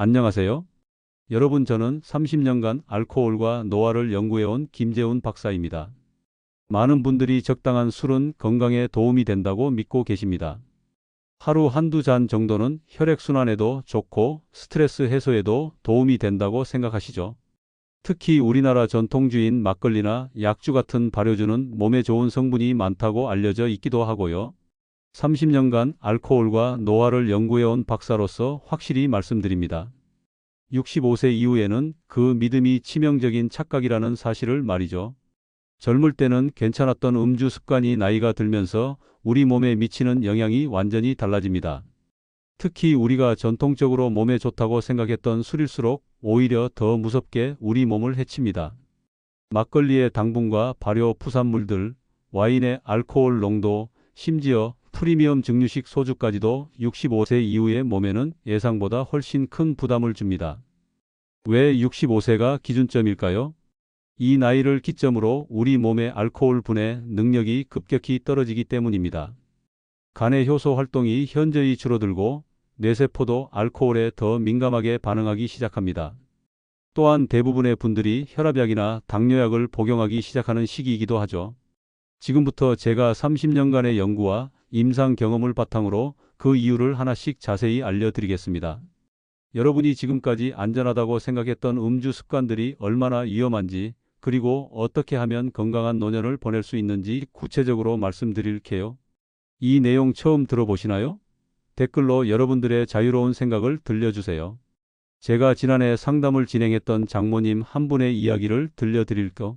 안녕하세요. 여러분 저는 30년간 알코올과 노화를 연구해온 김재훈 박사입니다. 많은 분들이 적당한 술은 건강에 도움이 된다고 믿고 계십니다. 하루 한두 잔 정도는 혈액순환에도 좋고 스트레스 해소에도 도움이 된다고 생각하시죠. 특히 우리나라 전통주인 막걸리나 약주 같은 발효주는 몸에 좋은 성분이 많다고 알려져 있기도 하고요. 30년간 알코올과 노화를 연구해온 박사로서 확실히 말씀드립니다. 65세 이후에는 그 믿음이 치명적인 착각이라는 사실을 말이죠. 젊을 때는 괜찮았던 음주 습관이 나이가 들면서 우리 몸에 미치는 영향이 완전히 달라집니다. 특히 우리가 전통적으로 몸에 좋다고 생각했던 술일수록 오히려 더 무섭게 우리 몸을 해칩니다. 막걸리의 당분과 발효 부산물들, 와인의 알코올 농도, 심지어 프리미엄 증류식 소주까지도 65세 이후의 몸에는 예상보다 훨씬 큰 부담을 줍니다. 왜 65세가 기준점일까요? 이 나이를 기점으로 우리 몸의 알코올 분해 능력이 급격히 떨어지기 때문입니다. 간의 효소 활동이 현저히 줄어들고 뇌세포도 알코올에 더 민감하게 반응하기 시작합니다. 또한 대부분의 분들이 혈압약이나 당뇨약을 복용하기 시작하는 시기이기도 하죠. 지금부터 제가 30년간의 연구와 임상 경험을 바탕으로 그 이유를 하나씩 자세히 알려드리겠습니다. 여러분이 지금까지 안전하다고 생각했던 음주 습관들이 얼마나 위험한지 그리고 어떻게 하면 건강한 노년을 보낼 수 있는지 구체적으로 말씀드릴게요. 이 내용 처음 들어보시나요? 댓글로 여러분들의 자유로운 생각을 들려주세요. 제가 지난해 상담을 진행했던 장모님 한 분의 이야기를 들려드릴까?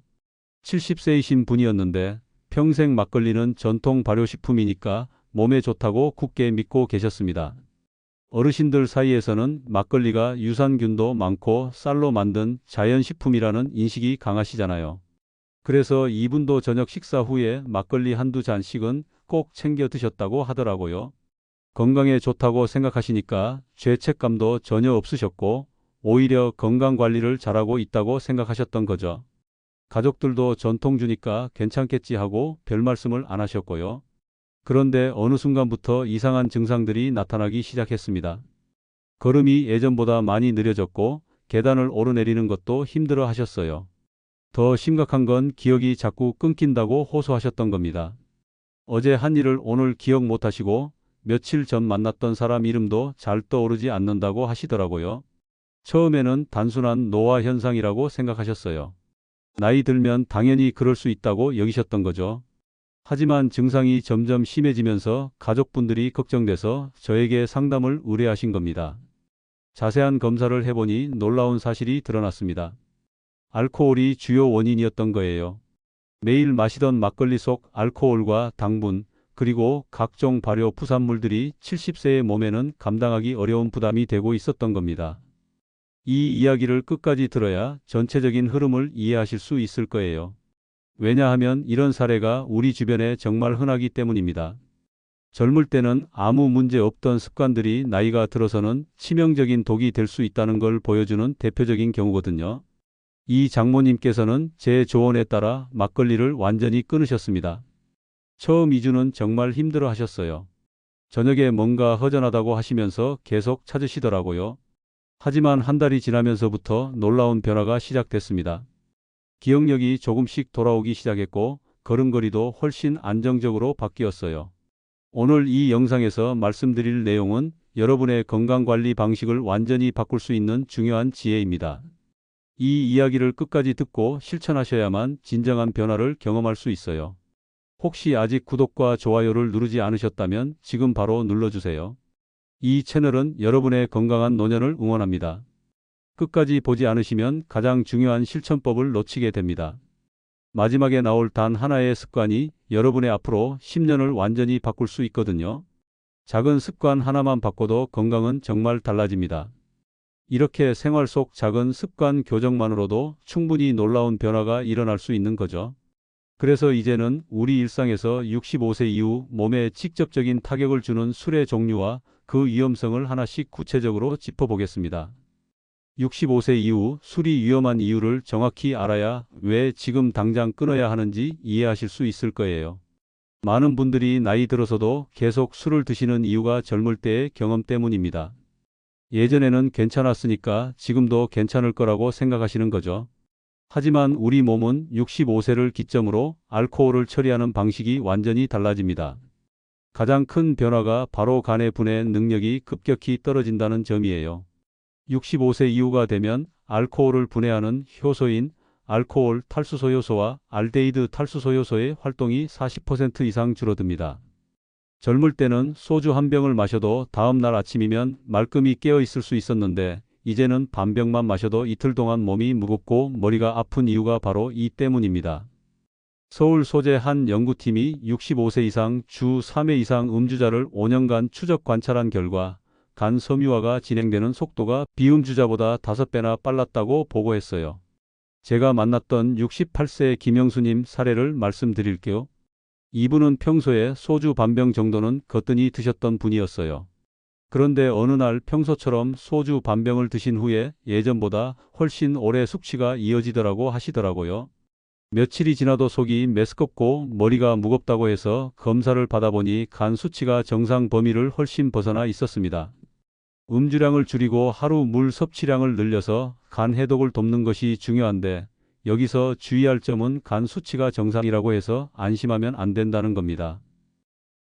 70세이신 분이었는데 평생 막걸리는 전통 발효식품이니까 몸에 좋다고 굳게 믿고 계셨습니다. 어르신들 사이에서는 막걸리가 유산균도 많고 쌀로 만든 자연식품이라는 인식이 강하시잖아요. 그래서 이분도 저녁 식사 후에 막걸리 한두 잔씩은 꼭 챙겨 드셨다고 하더라고요. 건강에 좋다고 생각하시니까 죄책감도 전혀 없으셨고 오히려 건강 관리를 잘하고 있다고 생각하셨던 거죠. 가족들도 전통주니까 괜찮겠지 하고 별 말씀을 안 하셨고요. 그런데 어느 순간부터 이상한 증상들이 나타나기 시작했습니다. 걸음이 예전보다 많이 느려졌고 계단을 오르내리는 것도 힘들어 하셨어요. 더 심각한 건 기억이 자꾸 끊긴다고 호소하셨던 겁니다. 어제 한 일을 오늘 기억 못 하시고 며칠 전 만났던 사람 이름도 잘 떠오르지 않는다고 하시더라고요. 처음에는 단순한 노화 현상이라고 생각하셨어요. 나이 들면 당연히 그럴 수 있다고 여기셨던 거죠. 하지만 증상이 점점 심해지면서 가족분들이 걱정돼서 저에게 상담을 의뢰하신 겁니다. 자세한 검사를 해보니 놀라운 사실이 드러났습니다. 알코올이 주요 원인이었던 거예요. 매일 마시던 막걸리 속 알코올과 당분, 그리고 각종 발효 부산물들이 70세의 몸에는 감당하기 어려운 부담이 되고 있었던 겁니다. 이 이야기를 끝까지 들어야 전체적인 흐름을 이해하실 수 있을 거예요. 왜냐하면 이런 사례가 우리 주변에 정말 흔하기 때문입니다. 젊을 때는 아무 문제 없던 습관들이 나이가 들어서는 치명적인 독이 될 수 있다는 걸 보여주는 대표적인 경우거든요. 이 장모님께서는 제 조언에 따라 막걸리를 완전히 끊으셨습니다. 처음 2주는 정말 힘들어 하셨어요. 저녁에 뭔가 허전하다고 하시면서 계속 찾으시더라고요. 하지만 한 달이 지나면서부터 놀라운 변화가 시작됐습니다. 기억력이 조금씩 돌아오기 시작했고 걸음걸이도 훨씬 안정적으로 바뀌었어요. 오늘 이 영상에서 말씀드릴 내용은 여러분의 건강관리 방식을 완전히 바꿀 수 있는 중요한 지혜입니다. 이 이야기를 끝까지 듣고 실천하셔야만 진정한 변화를 경험할 수 있어요. 혹시 아직 구독과 좋아요를 누르지 않으셨다면 지금 바로 눌러주세요. 이 채널은 여러분의 건강한 노년을 응원합니다. 끝까지 보지 않으시면 가장 중요한 실천법을 놓치게 됩니다. 마지막에 나올 단 하나의 습관이 여러분의 앞으로 10년을 완전히 바꿀 수 있거든요. 작은 습관 하나만 바꿔도 건강은 정말 달라집니다. 이렇게 생활 속 작은 습관 교정만으로도 충분히 놀라운 변화가 일어날 수 있는 거죠. 그래서 이제는 우리 일상에서 65세 이후 몸에 직접적인 타격을 주는 술의 종류와 그 위험성을 하나씩 구체적으로 짚어보겠습니다. 65세 이후 술이 위험한 이유를 정확히 알아야 왜 지금 당장 끊어야 하는지 이해하실 수 있을 거예요. 많은 분들이 나이 들어서도 계속 술을 드시는 이유가 젊을 때의 경험 때문입니다. 예전에는 괜찮았으니까 지금도 괜찮을 거라고 생각하시는 거죠. 하지만 우리 몸은 65세를 기점으로 알코올을 처리하는 방식이 완전히 달라집니다. 가장 큰 변화가 바로 간의 분해 능력이 급격히 떨어진다는 점이에요. 65세 이후가 되면 알코올을 분해하는 효소인 알코올 탈수소 요소와 알데히드 탈수소 요소의 활동이 40% 이상 줄어듭니다. 젊을 때는 소주 한 병을 마셔도 다음 날 아침이면 말끔히 깨어 있을 수 있었는데 이제는 반 병만 마셔도 이틀 동안 몸이 무겁고 머리가 아픈 이유가 바로 이 때문입니다. 서울 소재 한 연구팀이 65세 이상 주 3회 이상 음주자를 5년간 추적 관찰한 결과 간 섬유화가 진행되는 속도가 비음주자보다 5배나 빨랐다고 보고했어요. 제가 만났던 68세 김영수님 사례를 말씀드릴게요. 이분은 평소에 소주 반병 정도는 거뜬히 드셨던 분이었어요. 그런데 어느 날 평소처럼 소주 반병을 드신 후에 예전보다 훨씬 오래 숙취가 이어지더라고 하시더라고요. 며칠이 지나도 속이 메스껍고 머리가 무겁다고 해서 검사를 받아보니 간 수치가 정상 범위를 훨씬 벗어나 있었습니다. 음주량을 줄이고 하루 물 섭취량을 늘려서 간 해독을 돕는 것이 중요한데 여기서 주의할 점은 간 수치가 정상이라고 해서 안심하면 안 된다는 겁니다.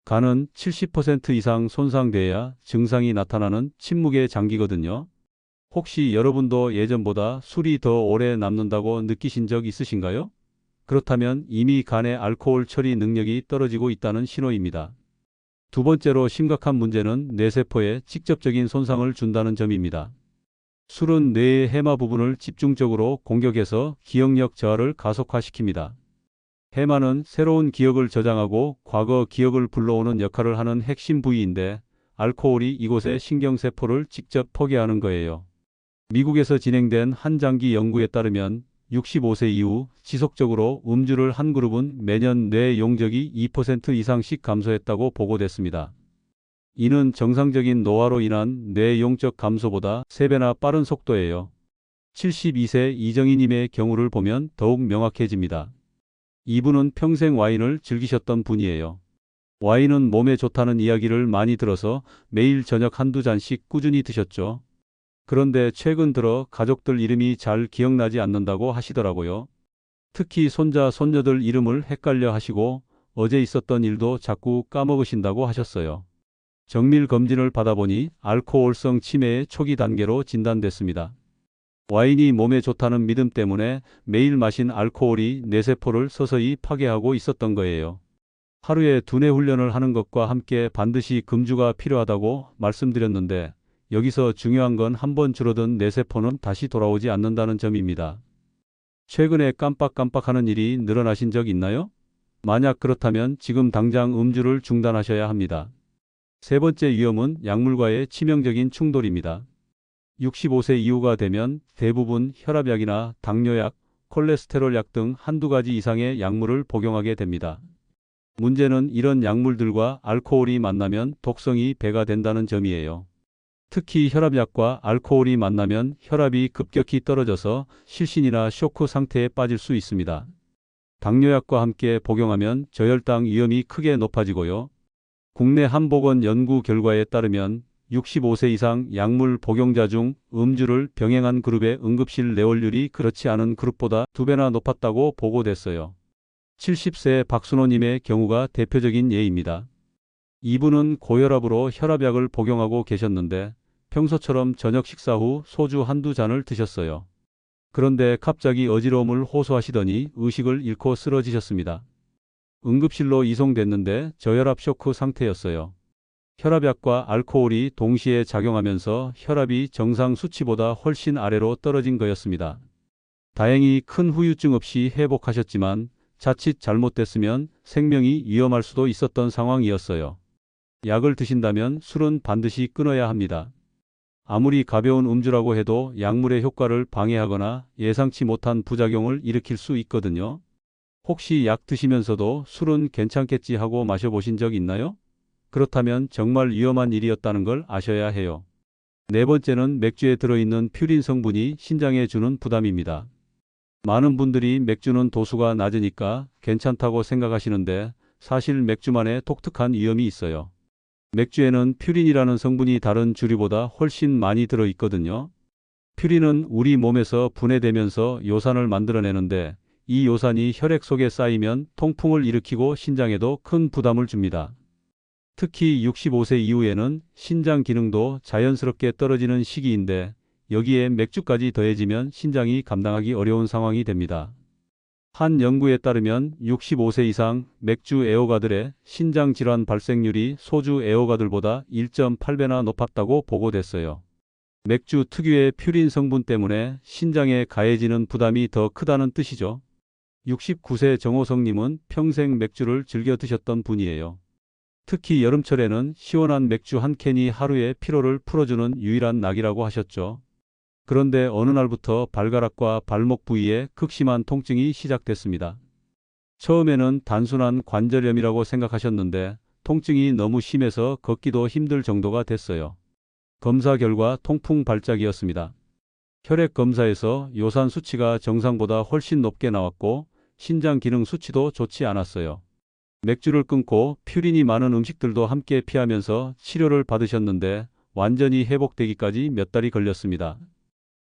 간은 70% 이상 손상돼야 증상이 나타나는 침묵의 장기거든요. 혹시 여러분도 예전보다 술이 더 오래 남는다고 느끼신 적 있으신가요? 그렇다면 이미 간의 알코올 처리 능력이 떨어지고 있다는 신호입니다. 두 번째로 심각한 문제는 뇌세포에 직접적인 손상을 준다는 점입니다. 술은 뇌의 해마 부분을 집중적으로 공격해서 기억력 저하를 가속화시킵니다. 해마는 새로운 기억을 저장하고 과거 기억을 불러오는 역할을 하는 핵심 부위인데 알코올이 이곳의 신경세포를 직접 포개하는 거예요. 미국에서 진행된 한 장기 연구에 따르면 65세 이후 지속적으로 음주를 한 그룹은 매년 뇌 용적이 2% 이상씩 감소했다고 보고됐습니다. 이는 정상적인 노화로 인한 뇌 용적 감소보다 3배나 빠른 속도예요. 72세 이정희님의 경우를 보면 더욱 명확해집니다. 이분은 평생 와인을 즐기셨던 분이에요. 와인은 몸에 좋다는 이야기를 많이 들어서 매일 저녁 한두 잔씩 꾸준히 드셨죠. 그런데 최근 들어 가족들 이름이 잘 기억나지 않는다고 하시더라고요. 특히 손자, 손녀들 이름을 헷갈려 하시고 어제 있었던 일도 자꾸 까먹으신다고 하셨어요. 정밀 검진을 받아보니 알코올성 치매의 초기 단계로 진단됐습니다. 와인이 몸에 좋다는 믿음 때문에 매일 마신 알코올이 뇌세포를 서서히 파괴하고 있었던 거예요. 하루에 두뇌 훈련을 하는 것과 함께 반드시 금주가 필요하다고 말씀드렸는데 여기서 중요한 건 한번 줄어든 뇌세포는 다시 돌아오지 않는다는 점입니다. 최근에 깜빡깜빡하는 일이 늘어나신 적 있나요? 만약 그렇다면 지금 당장 음주를 중단하셔야 합니다. 세 번째 위험은 약물과의 치명적인 충돌입니다. 65세 이후가 되면 대부분 혈압약이나 당뇨약, 콜레스테롤 약 등 한두 가지 이상의 약물을 복용하게 됩니다. 문제는 이런 약물들과 알코올이 만나면 독성이 배가 된다는 점이에요. 특히 혈압약과 알코올이 만나면 혈압이 급격히 떨어져서 실신이나 쇼크 상태에 빠질 수 있습니다. 당뇨약과 함께 복용하면 저혈당 위험이 크게 높아지고요. 국내 한보건 연구 결과에 따르면 65세 이상 약물 복용자 중 음주를 병행한 그룹의 응급실 내원율이 그렇지 않은 그룹보다 두 배나 높았다고 보고됐어요. 70세 박순호님의 경우가 대표적인 예입니다. 이분은 고혈압으로 혈압약을 복용하고 계셨는데 평소처럼 저녁 식사 후 소주 한두 잔을 드셨어요. 그런데 갑자기 어지러움을 호소하시더니 의식을 잃고 쓰러지셨습니다. 응급실로 이송됐는데 저혈압 쇼크 상태였어요. 혈압약과 알코올이 동시에 작용하면서 혈압이 정상 수치보다 훨씬 아래로 떨어진 거였습니다. 다행히 큰 후유증 없이 회복하셨지만 자칫 잘못됐으면 생명이 위험할 수도 있었던 상황이었어요. 약을 드신다면 술은 반드시 끊어야 합니다. 아무리 가벼운 음주라고 해도 약물의 효과를 방해하거나 예상치 못한 부작용을 일으킬 수 있거든요. 혹시 약 드시면서도 술은 괜찮겠지 하고 마셔보신 적 있나요? 그렇다면 정말 위험한 일이었다는 걸 아셔야 해요. 네 번째는 맥주에 들어있는 퓨린 성분이 신장에 주는 부담입니다. 많은 분들이 맥주는 도수가 낮으니까 괜찮다고 생각하시는데 사실 맥주만의 독특한 위험이 있어요. 맥주에는 퓨린이라는 성분이 다른 주류보다 훨씬 많이 들어 있거든요. 퓨린은 우리 몸에서 분해되면서 요산을 만들어내는데 이 요산이 혈액 속에 쌓이면 통풍을 일으키고 신장에도 큰 부담을 줍니다. 특히 65세 이후에는 신장 기능도 자연스럽게 떨어지는 시기인데 여기에 맥주까지 더해지면 신장이 감당하기 어려운 상황이 됩니다. 한 연구에 따르면 65세 이상 맥주 애호가들의 신장 질환 발생률이 소주 애호가들보다 1.8배나 높았다고 보고됐어요. 맥주 특유의 퓨린 성분 때문에 신장에 가해지는 부담이 더 크다는 뜻이죠. 69세 정호성님은 평생 맥주를 즐겨 드셨던 분이에요. 특히 여름철에는 시원한 맥주 한 캔이 하루의 피로를 풀어주는 유일한 낙이라고 하셨죠. 그런데 어느 날부터 발가락과 발목 부위에 극심한 통증이 시작됐습니다. 처음에는 단순한 관절염이라고 생각하셨는데 통증이 너무 심해서 걷기도 힘들 정도가 됐어요. 검사 결과 통풍 발작이었습니다. 혈액 검사에서 요산 수치가 정상보다 훨씬 높게 나왔고 신장 기능 수치도 좋지 않았어요. 맥주를 끊고 퓨린이 많은 음식들도 함께 피하면서 치료를 받으셨는데 완전히 회복되기까지 몇 달이 걸렸습니다.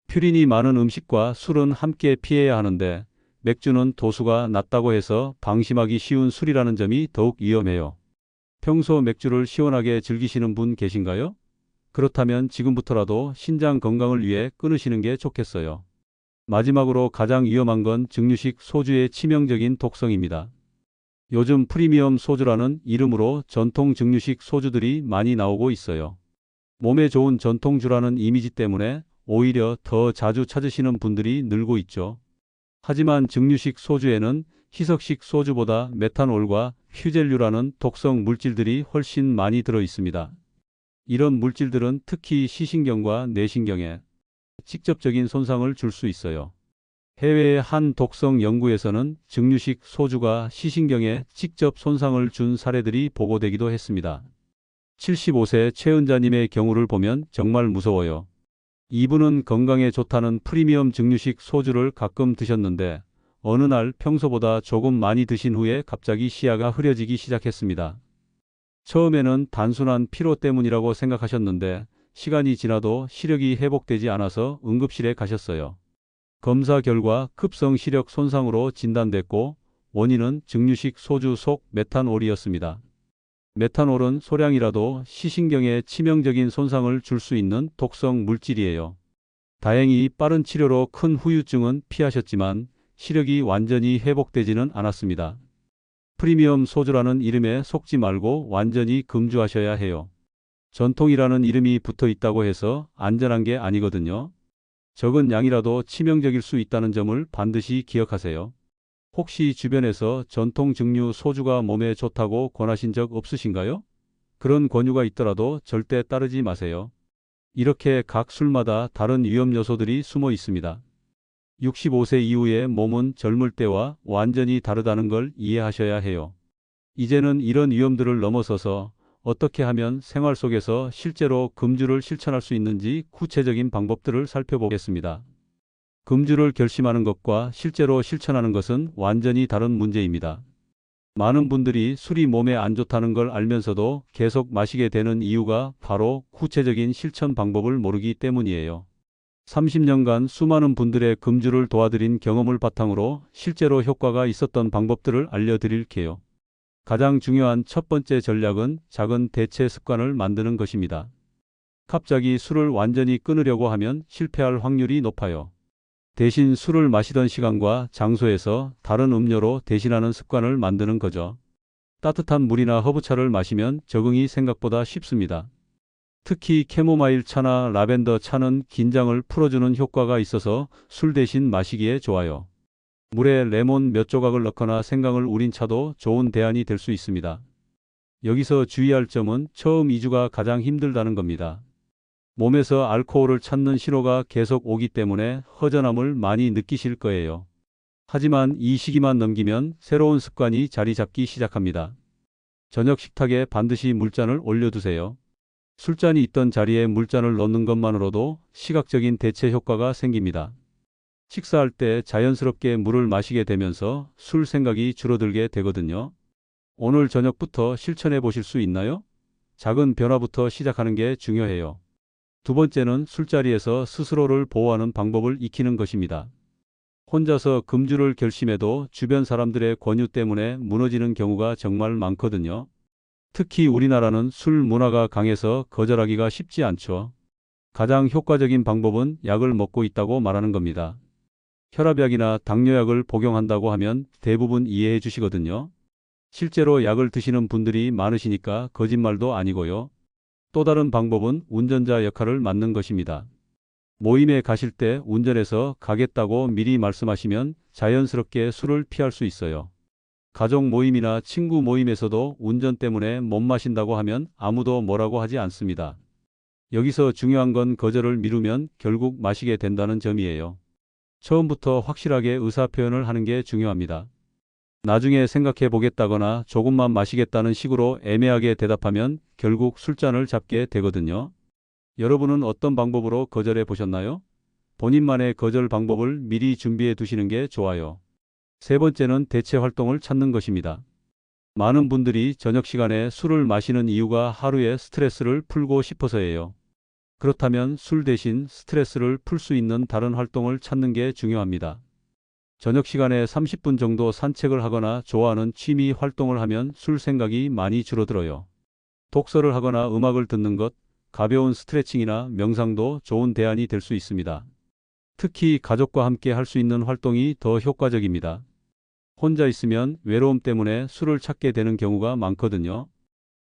퓨린이 많은 음식과 술은 함께 피해야 하는데 맥주는 도수가 낮다고 해서 방심하기 쉬운 술이라는 점이 더욱 위험해요. 평소 맥주를 시원하게 즐기시는 분 계신가요? 그렇다면 지금부터라도 신장 건강을 위해 끊으시는 게 좋겠어요. 마지막으로 가장 위험한 건 증류식 소주의 치명적인 독성입니다. 요즘 프리미엄 소주라는 이름으로 전통 증류식 소주들이 많이 나오고 있어요. 몸에 좋은 전통주라는 이미지 때문에 오히려 더 자주 찾으시는 분들이 늘고 있죠. 하지만 증류식 소주에는 희석식 소주보다 메탄올과 휴젤류라는 독성 물질들이 훨씬 많이 들어 있습니다. 이런 물질들은 특히 시신경과 뇌신경에 직접적인 손상을 줄 수 있어요. 해외의 한 독성 연구에서는 증류식 소주가 시신경에 직접 손상을 준 사례들이 보고되기도 했습니다. 75세 최은자님의 경우를 보면 정말 무서워요. 이분은 건강에 좋다는 프리미엄 증류식 소주를 가끔 드셨는데 어느 날 평소보다 조금 많이 드신 후에 갑자기 시야가 흐려지기 시작했습니다. 처음에는 단순한 피로 때문이라고 생각하셨는데 시간이 지나도 시력이 회복되지 않아서 응급실에 가셨어요. 검사 결과 급성 시력 손상으로 진단됐고 원인은 증류식 소주 속 메탄올이었습니다. 메탄올은 소량이라도 시신경에 치명적인 손상을 줄 수 있는 독성 물질이에요. 다행히 빠른 치료로 큰 후유증은 피하셨지만 시력이 완전히 회복되지는 않았습니다. 프리미엄 소주라는 이름에 속지 말고 완전히 금주하셔야 해요. 전통이라는 이름이 붙어 있다고 해서 안전한 게 아니거든요. 적은 양이라도 치명적일 수 있다는 점을 반드시 기억하세요. 혹시 주변에서 전통 증류 소주가 몸에 좋다고 권하신 적 없으신가요? 그런 권유가 있더라도 절대 따르지 마세요. 이렇게 각 술마다 다른 위험 요소들이 숨어 있습니다. 65세 이후의 몸은 젊을 때와 완전히 다르다는 걸 이해하셔야 해요. 이제는 이런 위험들을 넘어서서 어떻게 하면 생활 속에서 실제로 금주를 실천할 수 있는지 구체적인 방법들을 살펴보겠습니다. 금주를 결심하는 것과 실제로 실천하는 것은 완전히 다른 문제입니다. 많은 분들이 술이 몸에 안 좋다는 걸 알면서도 계속 마시게 되는 이유가 바로 구체적인 실천 방법을 모르기 때문이에요. 30년간 수많은 분들의 금주를 도와드린 경험을 바탕으로 실제로 효과가 있었던 방법들을 알려드릴게요. 가장 중요한 첫 번째 전략은 작은 대체 습관을 만드는 것입니다. 갑자기 술을 완전히 끊으려고 하면 실패할 확률이 높아요. 대신 술을 마시던 시간과 장소에서 다른 음료로 대신하는 습관을 만드는 거죠. 따뜻한 물이나 허브차를 마시면 적응이 생각보다 쉽습니다. 특히 캐모마일 차나 라벤더 차는 긴장을 풀어주는 효과가 있어서 술 대신 마시기에 좋아요. 물에 레몬 몇 조각을 넣거나 생강을 우린 차도 좋은 대안이 될 수 있습니다. 여기서 주의할 점은 처음 2주가 가장 힘들다는 겁니다. 몸에서 알코올을 찾는 신호가 계속 오기 때문에 허전함을 많이 느끼실 거예요. 하지만 이 시기만 넘기면 새로운 습관이 자리 잡기 시작합니다. 저녁 식탁에 반드시 물잔을 올려두세요. 술잔이 있던 자리에 물잔을 넣는 것만으로도 시각적인 대체 효과가 생깁니다. 식사할 때 자연스럽게 물을 마시게 되면서 술 생각이 줄어들게 되거든요. 오늘 저녁부터 실천해 보실 수 있나요? 작은 변화부터 시작하는 게 중요해요. 두 번째는 술자리에서 스스로를 보호하는 방법을 익히는 것입니다. 혼자서 금주를 결심해도 주변 사람들의 권유 때문에 무너지는 경우가 정말 많거든요. 특히 우리나라는 술 문화가 강해서 거절하기가 쉽지 않죠. 가장 효과적인 방법은 약을 먹고 있다고 말하는 겁니다. 혈압약이나 당뇨약을 복용한다고 하면 대부분 이해해 주시거든요. 실제로 약을 드시는 분들이 많으시니까 거짓말도 아니고요. 또 다른 방법은 운전자 역할을 맡는 것입니다. 모임에 가실 때 운전해서 가겠다고 미리 말씀하시면 자연스럽게 술을 피할 수 있어요. 가족 모임이나 친구 모임에서도 운전 때문에 못 마신다고 하면 아무도 뭐라고 하지 않습니다. 여기서 중요한 건 거절을 미루면 결국 마시게 된다는 점이에요. 처음부터 확실하게 의사 표현을 하는 게 중요합니다. 나중에 생각해 보겠다거나 조금만 마시겠다는 식으로 애매하게 대답하면 결국 술잔을 잡게 되거든요. 여러분은 어떤 방법으로 거절해 보셨나요? 본인만의 거절 방법을 미리 준비해 두시는 게 좋아요. 세 번째는 대체 활동을 찾는 것입니다. 많은 분들이 저녁 시간에 술을 마시는 이유가 하루의 스트레스를 풀고 싶어서예요. 그렇다면 술 대신 스트레스를 풀 수 있는 다른 활동을 찾는 게 중요합니다. 저녁 시간에 30분 정도 산책을 하거나 좋아하는 취미 활동을 하면 술 생각이 많이 줄어들어요. 독서를 하거나 음악을 듣는 것, 가벼운 스트레칭이나 명상도 좋은 대안이 될 수 있습니다. 특히 가족과 함께 할 수 있는 활동이 더 효과적입니다. 혼자 있으면 외로움 때문에 술을 찾게 되는 경우가 많거든요.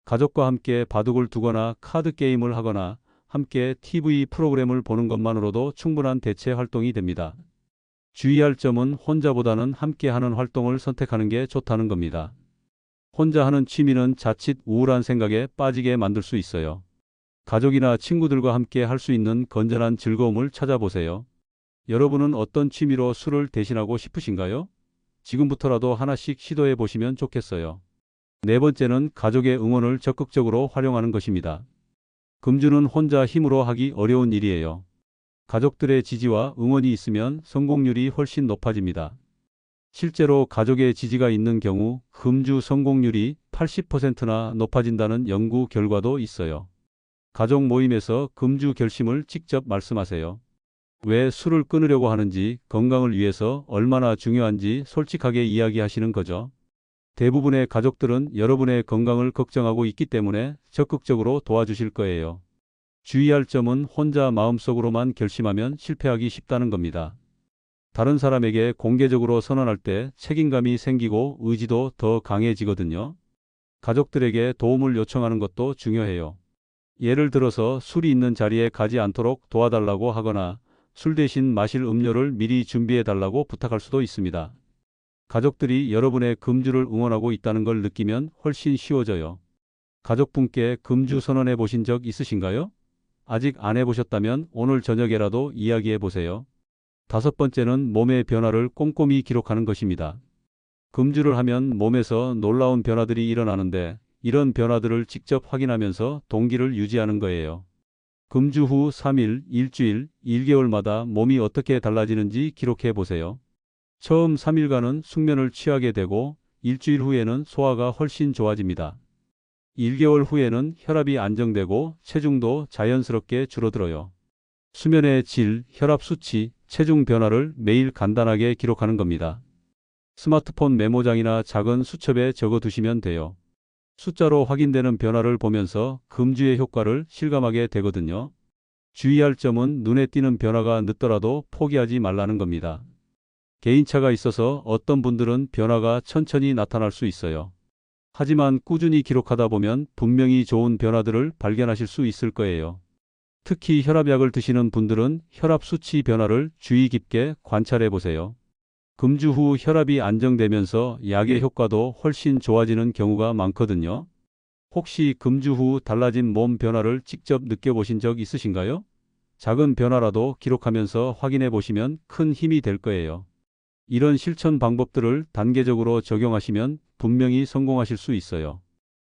가족과 함께 바둑을 두거나 카드 게임을 하거나 함께 TV 프로그램을 보는 것만으로도 충분한 대체 활동이 됩니다. 주의할 점은 혼자보다는 함께 하는 활동을 선택하는 게 좋다는 겁니다. 혼자 하는 취미는 자칫 우울한 생각에 빠지게 만들 수 있어요. 가족이나 친구들과 함께 할 수 있는 건전한 즐거움을 찾아보세요. 여러분은 어떤 취미로 술을 대신하고 싶으신가요? 지금부터라도 하나씩 시도해 보시면 좋겠어요. 네 번째는 가족의 응원을 적극적으로 활용하는 것입니다. 금주는 혼자 힘으로 하기 어려운 일이에요. 가족들의 지지와 응원이 있으면 성공률이 훨씬 높아집니다. 실제로 가족의 지지가 있는 경우 금주 성공률이 80%나 높아진다는 연구 결과도 있어요. 가족 모임에서 금주 결심을 직접 말씀하세요. 왜 술을 끊으려고 하는지, 건강을 위해서 얼마나 중요한지 솔직하게 이야기하시는 거죠. 대부분의 가족들은 여러분의 건강을 걱정하고 있기 때문에 적극적으로 도와주실 거예요. 주의할 점은 혼자 마음속으로만 결심하면 실패하기 쉽다는 겁니다. 다른 사람에게 공개적으로 선언할 때 책임감이 생기고 의지도 더 강해지거든요. 가족들에게 도움을 요청하는 것도 중요해요. 예를 들어서 술이 있는 자리에 가지 않도록 도와달라고 하거나 술 대신 마실 음료를 미리 준비해 달라고 부탁할 수도 있습니다. 가족들이 여러분의 금주를 응원하고 있다는 걸 느끼면 훨씬 쉬워져요. 가족분께 금주 선언해 보신 적 있으신가요? 아직 안 해보셨다면 오늘 저녁에라도 이야기해 보세요. 다섯 번째는 몸의 변화를 꼼꼼히 기록하는 것입니다. 금주를 하면 몸에서 놀라운 변화들이 일어나는데 이런 변화들을 직접 확인하면서 동기를 유지하는 거예요. 금주 후 3일, 일주일, 1개월마다 몸이 어떻게 달라지는지 기록해 보세요. 처음 3일간은 숙면을 취하게 되고 일주일 후에는 소화가 훨씬 좋아집니다. 1개월 후에는 혈압이 안정되고 체중도 자연스럽게 줄어들어요. 수면의 질, 혈압 수치, 체중 변화를 매일 간단하게 기록하는 겁니다. 스마트폰 메모장이나 작은 수첩에 적어 두시면 돼요. 숫자로 확인되는 변화를 보면서 금주의 효과를 실감하게 되거든요. 주의할 점은 눈에 띄는 변화가 늦더라도 포기하지 말라는 겁니다. 개인차가 있어서 어떤 분들은 변화가 천천히 나타날 수 있어요. 하지만 꾸준히 기록하다 보면 분명히 좋은 변화들을 발견하실 수 있을 거예요. 특히 혈압약을 드시는 분들은 혈압 수치 변화를 주의 깊게 관찰해 보세요. 금주 후 혈압이 안정되면서 약의 효과도 훨씬 좋아지는 경우가 많거든요. 혹시 금주 후 달라진 몸 변화를 직접 느껴보신 적 있으신가요? 작은 변화라도 기록하면서 확인해 보시면 큰 힘이 될 거예요. 이런 실천 방법들을 단계적으로 적용하시면 분명히 성공하실 수 있어요.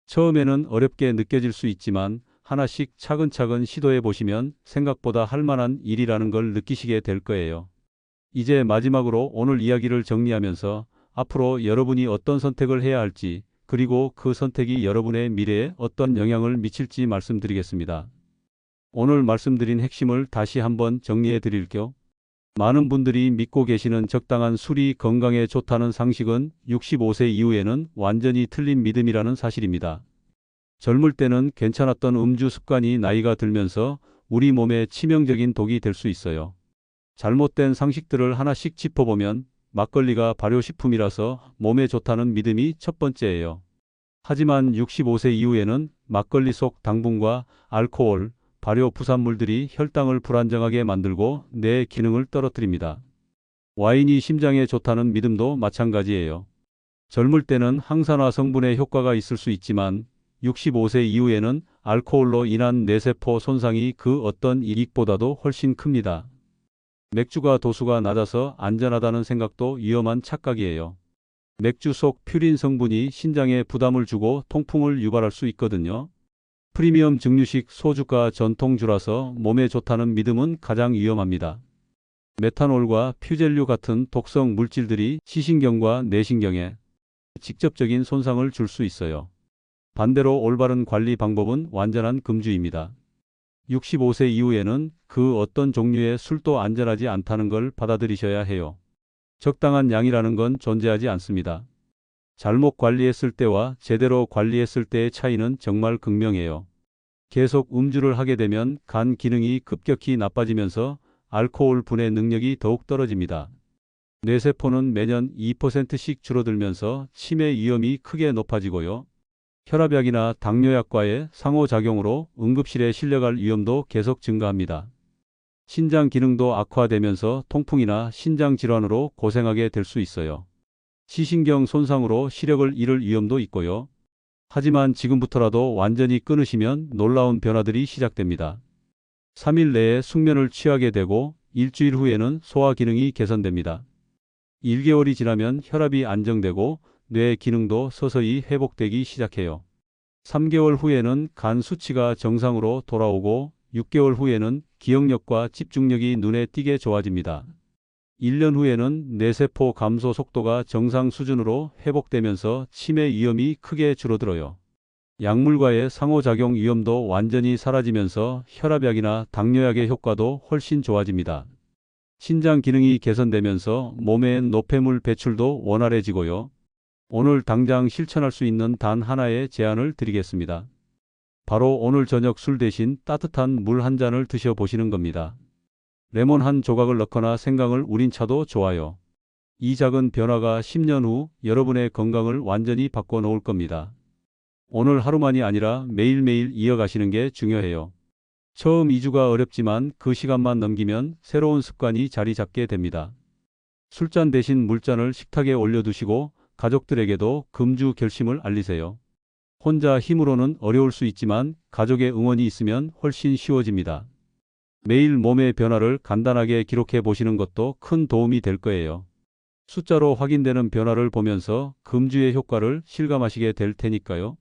처음에는 어렵게 느껴질 수 있지만 하나씩 차근차근 시도해 보시면 생각보다 할 만한 일이라는 걸 느끼시게 될 거예요. 이제 마지막으로 오늘 이야기를 정리하면서 앞으로 여러분이 어떤 선택을 해야 할지 그리고 그 선택이 여러분의 미래에 어떤 영향을 미칠지 말씀드리겠습니다. 오늘 말씀드린 핵심을 다시 한번 정리해 드릴게요. 많은 분들이 믿고 계시는 적당한 술이 건강에 좋다는 상식은 65세 이후에는 완전히 틀린 믿음이라는 사실입니다. 젊을 때는 괜찮았던 음주 습관이 나이가 들면서 우리 몸에 치명적인 독이 될 수 있어요. 잘못된 상식들을 하나씩 짚어보면 막걸리가 발효식품이라서 몸에 좋다는 믿음이 첫 번째예요. 하지만 65세 이후에는 막걸리 속 당분과 알코올, 발효 부산물들이 혈당을 불안정하게 만들고 뇌 기능을 떨어뜨립니다. 와인이 심장에 좋다는 믿음도 마찬가지예요. 젊을 때는 항산화 성분의 효과가 있을 수 있지만 65세 이후에는 알코올로 인한 뇌세포 손상이 그 어떤 이익보다도 훨씬 큽니다. 맥주가 도수가 낮아서 안전하다는 생각도 위험한 착각이에요. 맥주 속 퓨린 성분이 신장에 부담을 주고 통풍을 유발할 수 있거든요. 프리미엄 증류식 소주가 전통주라서 몸에 좋다는 믿음은 가장 위험합니다. 메탄올과 퓨젤류 같은 독성 물질들이 시신경과 뇌신경에 직접적인 손상을 줄 수 있어요. 반대로 올바른 관리 방법은 완전한 금주입니다. 65세 이후에는 그 어떤 종류의 술도 안전하지 않다는 걸 받아들이셔야 해요. 적당한 양이라는 건 존재하지 않습니다. 잘못 관리했을 때와 제대로 관리했을 때의 차이는 정말 극명해요. 계속 음주를 하게 되면 간 기능이 급격히 나빠지면서 알코올 분해 능력이 더욱 떨어집니다. 뇌세포는 매년 2%씩 줄어들면서 치매 위험이 크게 높아지고요. 혈압약이나 당뇨약과의 상호작용으로 응급실에 실려갈 위험도 계속 증가합니다. 신장 기능도 악화되면서 통풍이나 신장 질환으로 고생하게 될 수 있어요. 시신경 손상으로 시력을 잃을 위험도 있고요. 하지만 지금부터라도 완전히 끊으시면 놀라운 변화들이 시작됩니다. 3일 내에 숙면을 취하게 되고 일주일 후에는 소화 기능이 개선됩니다. 1개월이 지나면 혈압이 안정되고 뇌 기능도 서서히 회복되기 시작해요. 3개월 후에는 간 수치가 정상으로 돌아오고 6개월 후에는 기억력과 집중력이 눈에 띄게 좋아집니다. 1년 후에는 뇌세포 감소 속도가 정상 수준으로 회복되면서 치매 위험이 크게 줄어들어요. 약물과의 상호작용 위험도 완전히 사라지면서 혈압약이나 당뇨약의 효과도 훨씬 좋아집니다. 신장 기능이 개선되면서 몸의 노폐물 배출도 원활해지고요. 오늘 당장 실천할 수 있는 단 하나의 제안을 드리겠습니다. 바로 오늘 저녁 술 대신 따뜻한 물 한 잔을 드셔보시는 겁니다. 레몬 한 조각을 넣거나 생강을 우린 차도 좋아요. 이 작은 변화가 10년 후 여러분의 건강을 완전히 바꿔놓을 겁니다. 오늘 하루만이 아니라 매일매일 이어가시는 게 중요해요. 처음 2주가 어렵지만 그 시간만 넘기면 새로운 습관이 자리 잡게 됩니다. 술잔 대신 물잔을 식탁에 올려두시고 가족들에게도 금주 결심을 알리세요. 혼자 힘으로는 어려울 수 있지만 가족의 응원이 있으면 훨씬 쉬워집니다. 매일 몸의 변화를 간단하게 기록해 보시는 것도 큰 도움이 될 거예요. 숫자로 확인되는 변화를 보면서 금주의 효과를 실감하시게 될 테니까요.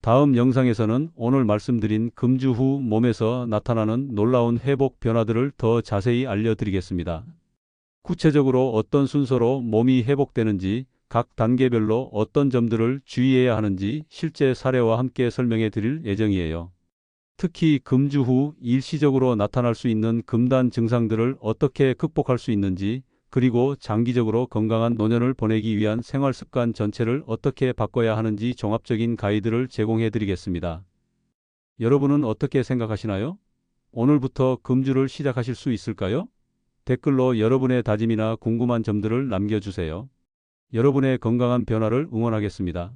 다음 영상에서는 오늘 말씀드린 금주 후 몸에서 나타나는 놀라운 회복 변화들을 더 자세히 알려드리겠습니다. 구체적으로 어떤 순서로 몸이 회복되는지, 각 단계별로 어떤 점들을 주의해야 하는지 실제 사례와 함께 설명해 드릴 예정이에요. 특히 금주 후 일시적으로 나타날 수 있는 금단 증상들을 어떻게 극복할 수 있는지, 그리고 장기적으로 건강한 노년을 보내기 위한 생활 습관 전체를 어떻게 바꿔야 하는지 종합적인 가이드를 제공해 드리겠습니다. 여러분은 어떻게 생각하시나요? 오늘부터 금주를 시작하실 수 있을까요? 댓글로 여러분의 다짐이나 궁금한 점들을 남겨주세요. 여러분의 건강한 변화를 응원하겠습니다.